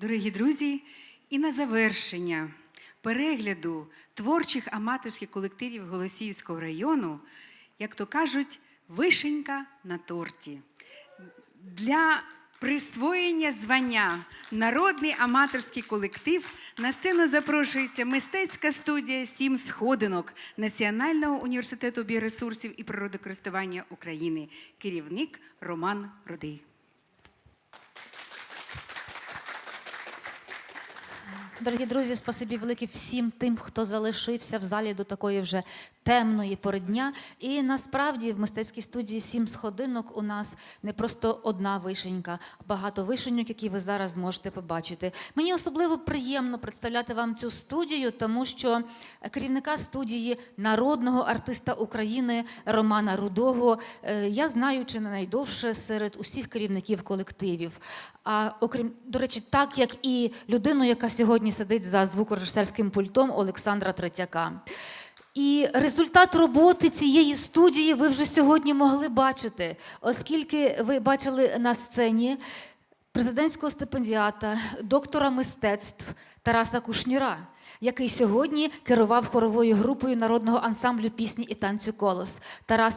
Дорогі друзі, і на завершення перегляду творчих аматорських колективів Голосіївського району, як то кажуть, вишенька на торті. Для присвоєння звання Народний аматорський колектив на сцену запрошується мистецька студія Сім сходинок Національного університету біоресурсів і природокористування України. Керівник Роман Рудий. Дорогі друзі, спасибі велике всім тим, хто залишився в залі до такої вже темної пори дня. І насправді в мистецькій студії сім сходинок у нас не просто одна вишенька, а багато вишеньок, які ви зараз можете побачити. Мені особливо приємно представляти вам цю студію, тому що керівника студії народного артиста України Романа Рудого е, я знаю чи не найдовше серед усіх керівників колективів. А окрім до речі, так як і людину, яка сьогодні сидить за звукорежисерським пультом Олександра Третяка. І результат роботи цієї студії ви вже сьогодні могли бачити, оскільки ви бачили на сцені президентського стипендіата, доктора мистецтв Тараса Кушніра, який сьогодні керував хоровою групою народного ансамблю пісні і танцю Колос. Тарас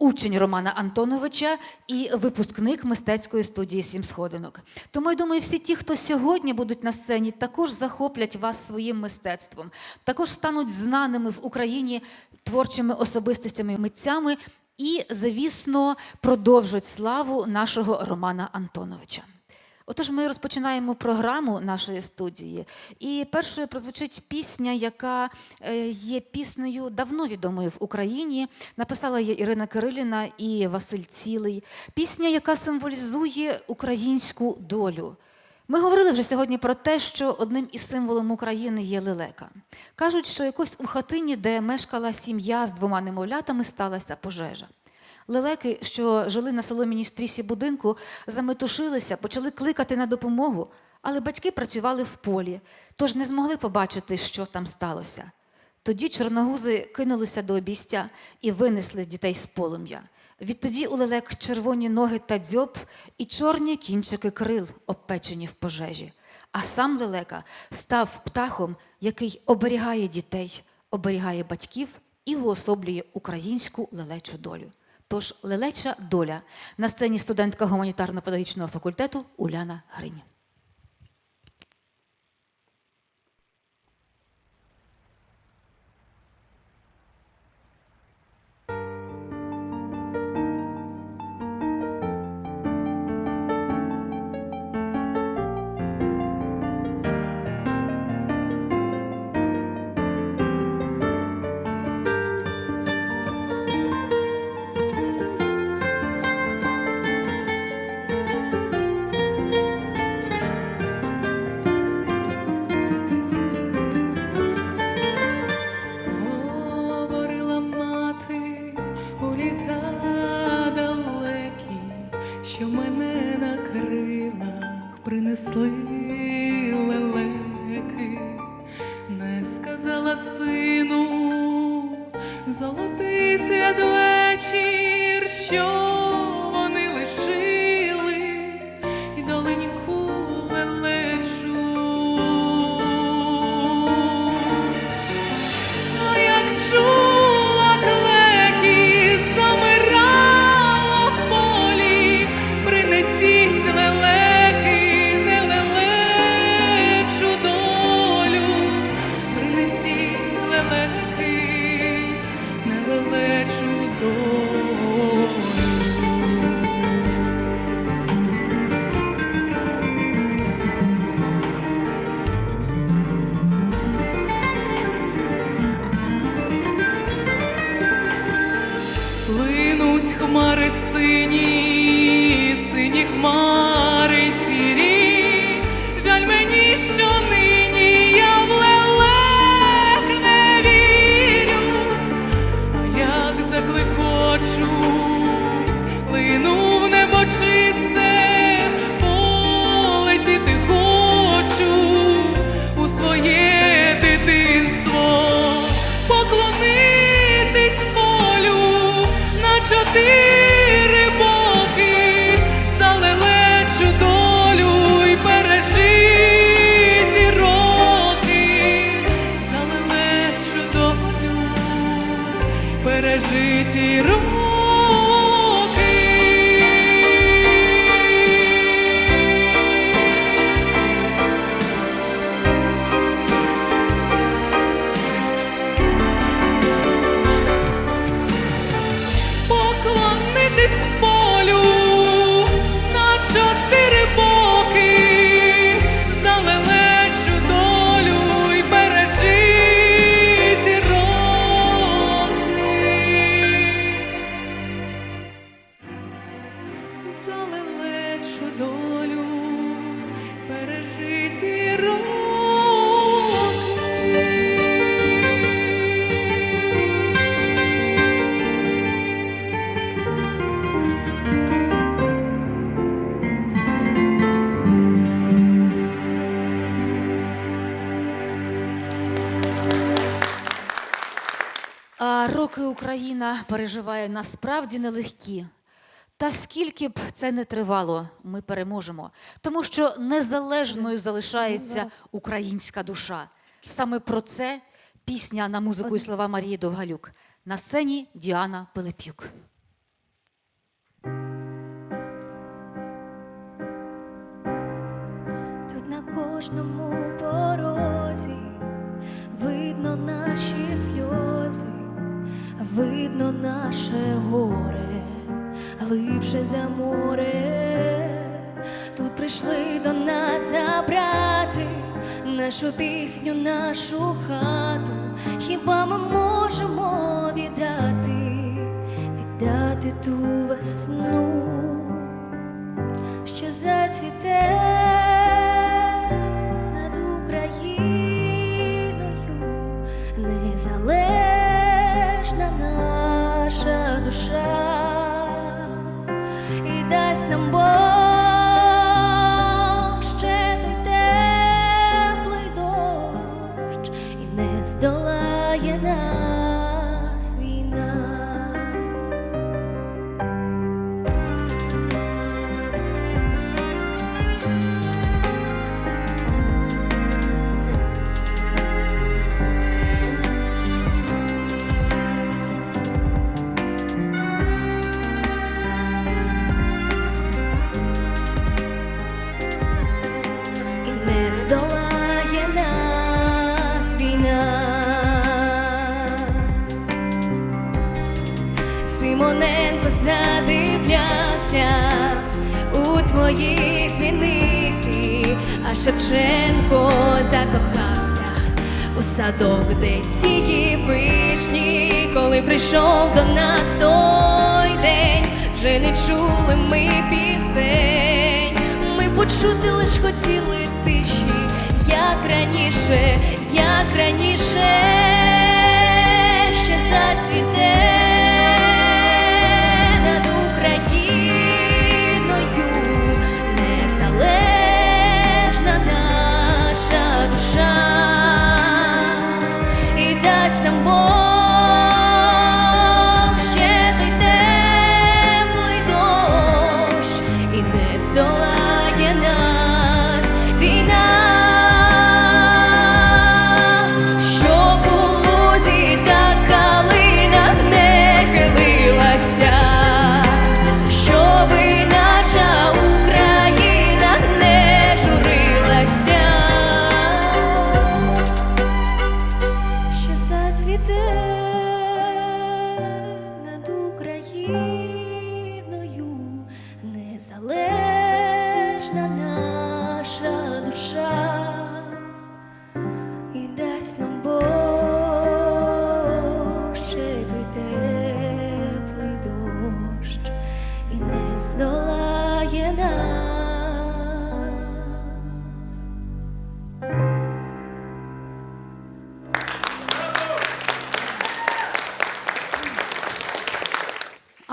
учень Романа Антоновича і випускник мистецької студії Сім сходинок. Тому я думаю, всі ті, хто сьогодні будуть на сцені, також захоплять вас своїм мистецтвом, також стануть знаними в Україні творчими особистостями митцями і, звісно, продовжать славу нашого Романа Антоновича. Отож, ми розпочинаємо програму нашої студії. І першою прозвучить пісня, яка е, є піснею давно відомою в Україні. Написала її Ірина Кириліна і Василь Цілий. Пісня, яка символізує українську долю. Ми говорили вже сьогодні про те, що одним із символом України є лелека. Кажуть, що якось у хатині, де мешкала сім'я з двома немовлятами, сталася пожежа. Лелеки, що жили на соломіній стрісі будинку, заметушилися, почали кликати на допомогу, але батьки працювали в полі, тож не змогли побачити, що там сталося. Тоді чорногузи кинулися до обійстя і винесли дітей з полум'я. Відтоді у лелек червоні ноги та дзьоб і чорні кінчики крил, обпечені в пожежі. А сам лелека став птахом, який оберігає дітей, оберігає батьків і уособлює українську лелечу долю. Тож лелеча доля на сцені студентка гуманітарно-педагогічного факультету Уляна Гринь. На переживає насправді нелегкі. Та скільки б це не тривало, ми переможемо, тому що незалежною залишається українська душа. Саме про це пісня на музику і слова Марії Довгалюк. На сцені Діана Пилипюк. Тут на кожному порозі видно наші сльози, видно наше горе, глибше за море. Тут прийшли до нас забрати нашу пісню, нашу хату. Хіба ми можемо віддати, віддати ту весну? що зацвіте і дасть у твоїй зіниці, а Шевченко закохався у садок, де цієї вишні, коли прийшов до нас той день, вже не чули ми пісень. Ми почути лиш хотіли тиші, як раніше, як раніше, ще зацвіте душа, і дасть нам Бог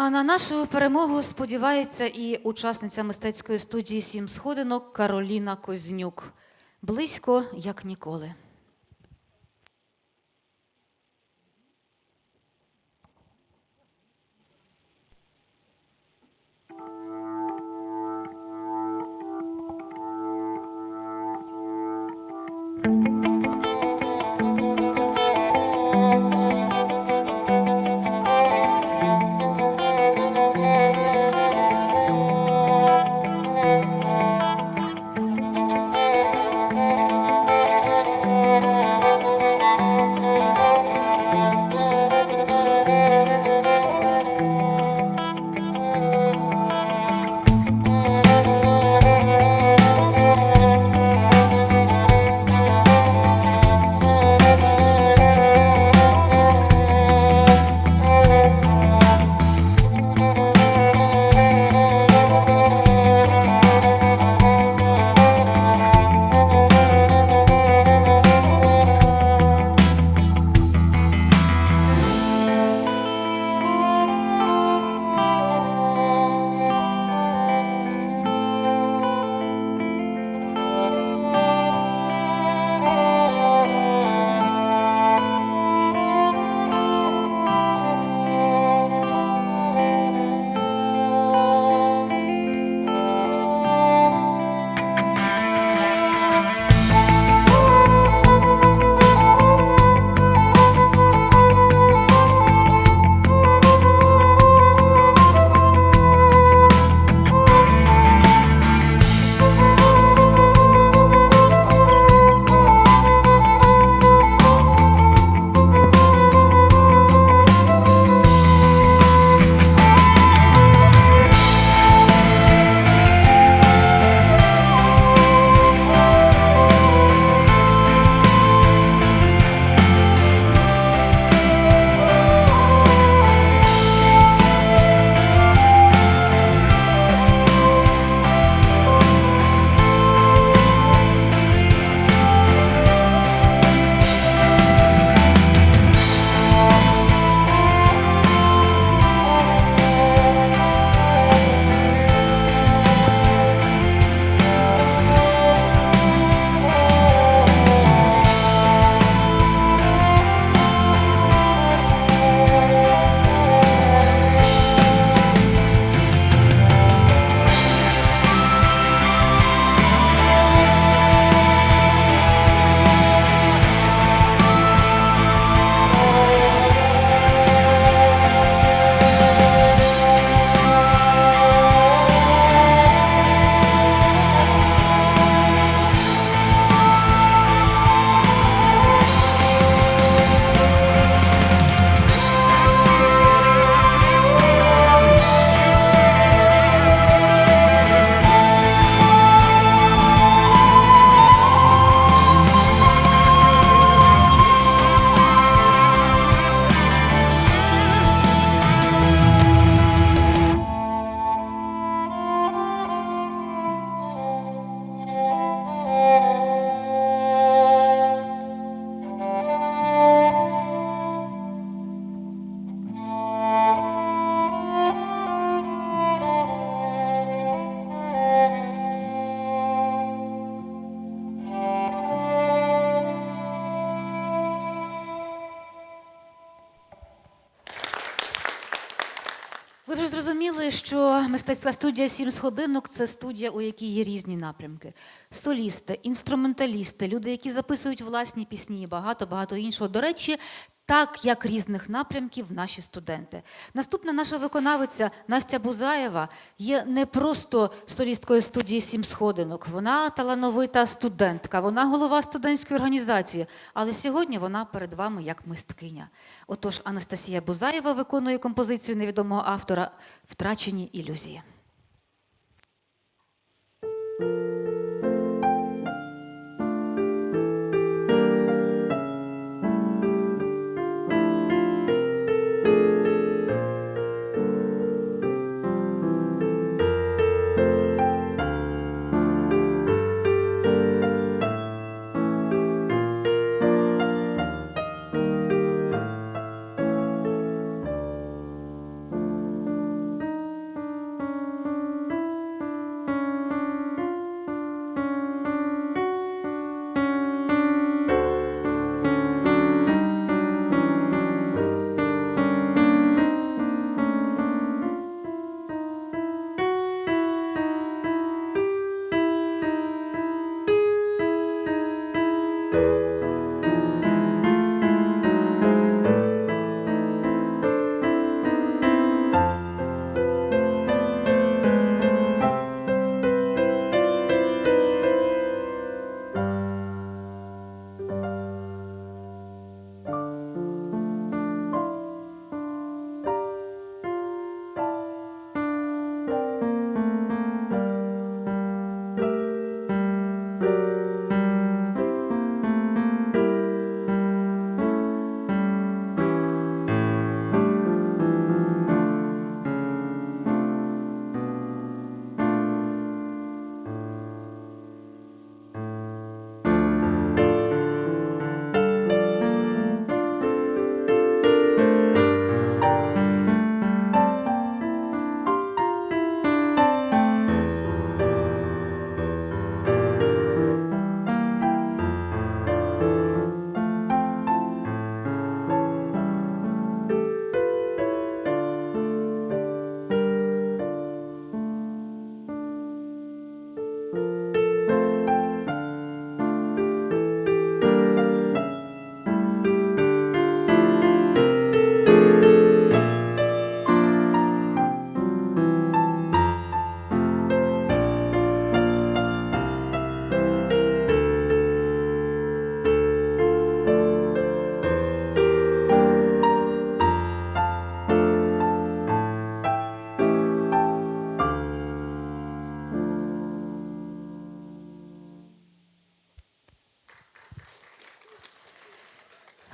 А на нашу перемогу сподівається і учасниця мистецької студії Сім сходинок Кароліна Кознюк. Близько як ніколи. Зрозуміли, що мистецька студія Сім сходинок це студія, у якій є різні напрямки: солісти, інструменталісти, люди, які записують власні пісні, багато багато іншого. До речі, так як різних напрямків наші студенти. Наступна наша виконавиця Настя Бузаєва є не просто солісткою студії Сім сходинок. Вона талановита студентка, вона голова студентської організації. Але сьогодні вона перед вами як мисткиня. Отож, Анастасія Бузаєва виконує композицію невідомого автора Втрачені ілюзії.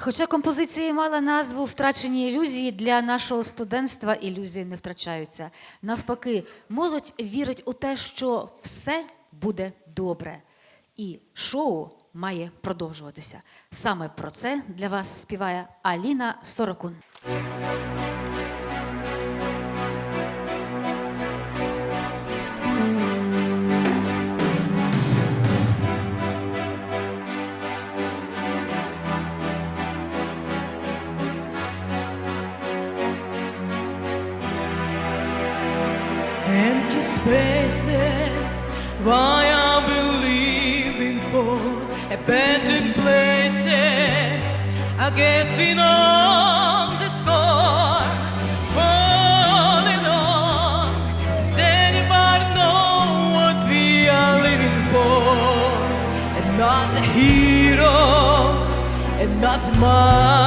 Хоча композиція мала назву Втрачені ілюзії для нашого студентства ілюзії не втрачаються. Навпаки, молодь вірить у те, що все буде добре, і шоу має продовжуватися. Саме про це для вас співає Аліна Сорокун. Abandoned places. I guess we know the score. On on. Does anybody know what we are living for? And not a hero, and not a madness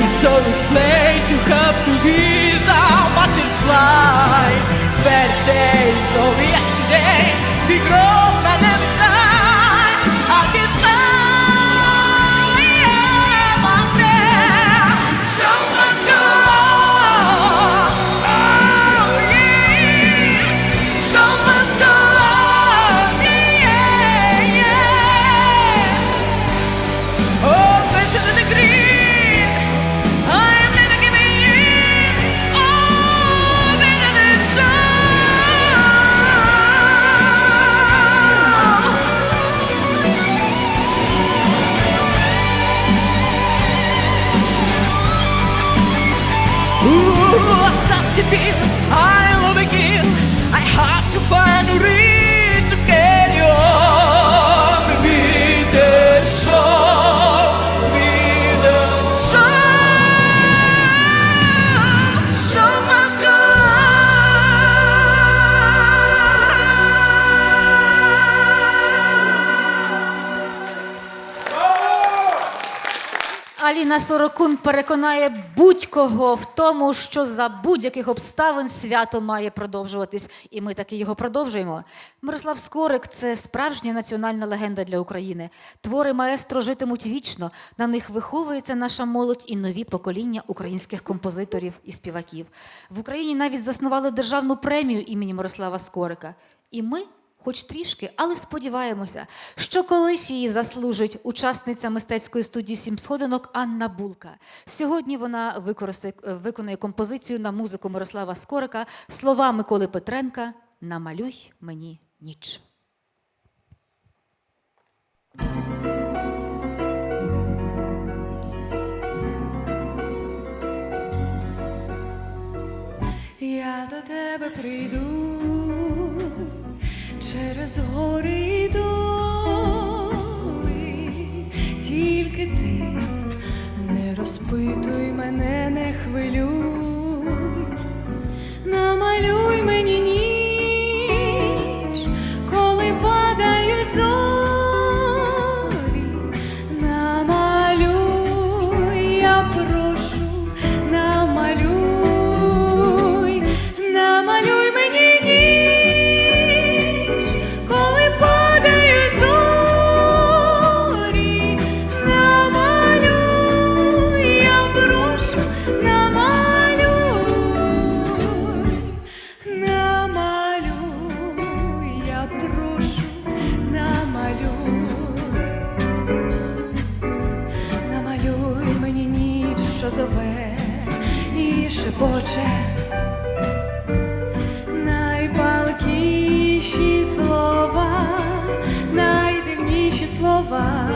my soul is played to help to ease our butterfly. Better days of yesterday, we grow. Ooh, time to feel I love again. I have to find a reason Аліна Сорокун переконає будь-кого в тому, що за будь-яких обставин свято має продовжуватись, і ми таки його продовжуємо. Мирослав Скорик це справжня національна легенда для України. Твори маестро житимуть вічно. На них виховується наша молодь і нові покоління українських композиторів і співаків. В Україні навіть заснували державну премію імені Мирослава Скорика. І ми хоч трішки, але сподіваємося, що колись її заслужить учасниця мистецької студії Сім сходинок Анна Булка. Сьогодні вона виконує композицію на музику Мирослава Скорика слова Миколи Петренка Намалюй мені ніч. Я до тебе прийду через гори і доли, тільки ти не розпитуй мене, не хвилюй, намалюй мені слова,